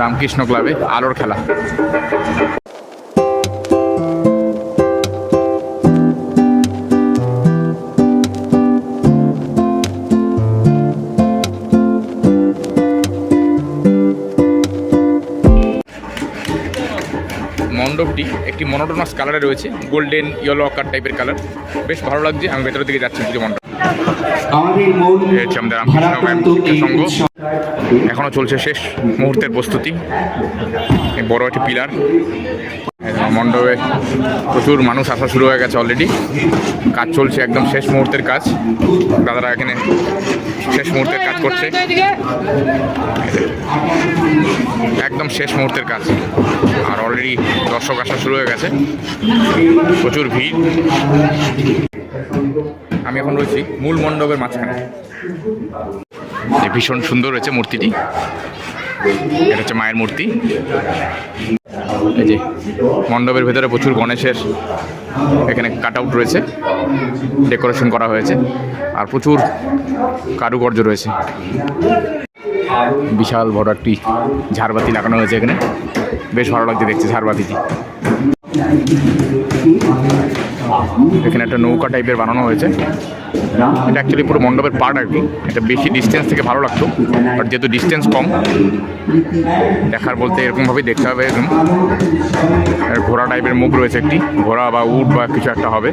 রামকৃষ্ণ ক্লাবে আলোর খেলা। মণ্ডপটি একটি মনোটোনাস কালারে রয়েছে গোল্ডেন ইয়েলো আকার টাইপের কালার বেশ ভালো লাগছে, আমি ভেতরের দিকে যাচ্ছি পুজো মণ্ডপ। আমাদের মূল এখনও চলছে শেষ মুহূর্তের প্রস্তুতি। বড় একটি পিলার। মণ্ডপে প্রচুর মানুষ আসা শুরু হয়ে গেছে অলরেডি কাজ চলছে একদম শেষ মুহূর্তের কাজ। দাদারা এখানে শেষ মুহূর্তের কাজ করছে। একদম শেষ মুহূর্তের কাজ। আর অলরেডি দর্শক আসা শুরু হয়ে গেছে। প্রচুর ভিড়। আমি এখন রয়েছি মূল মণ্ডপের মাঝখানে। ভীষণ সুন্দর হয়েছে মূর্তিটি। এটা হচ্ছে মায়ের মূর্তি। এই যে মণ্ডপের ভেতরে প্রচুর গণেশের এখানে কাট আউট রয়েছে, ডেকোরেশন করা হয়েছে, আর প্রচুর কারুকার্য রয়েছে। বিশাল বড় একটি ঝাড়বাতি লাগানো হয়েছে এখানে। বেশ ভালো লাগছে দেখছি ঝাড়বাতিটি। এখানে একটা নৌকা টাইপের বানানো হয়েছে। এটা অ্যাকচুয়ালি পুরো মণ্ডপের পার্ট আর কি। এটা বেশি ডিস্টেন্স থেকে ভালো লাগতো বাট যেহেতু ডিস্টেন্স কম, দেখার বলতে এরকমভাবেই দেখতে হবে এরকম। ঘোড়া টাইপের মুখ রয়েছে একটি, ঘোড়া বা উট বা কিছু একটা হবে।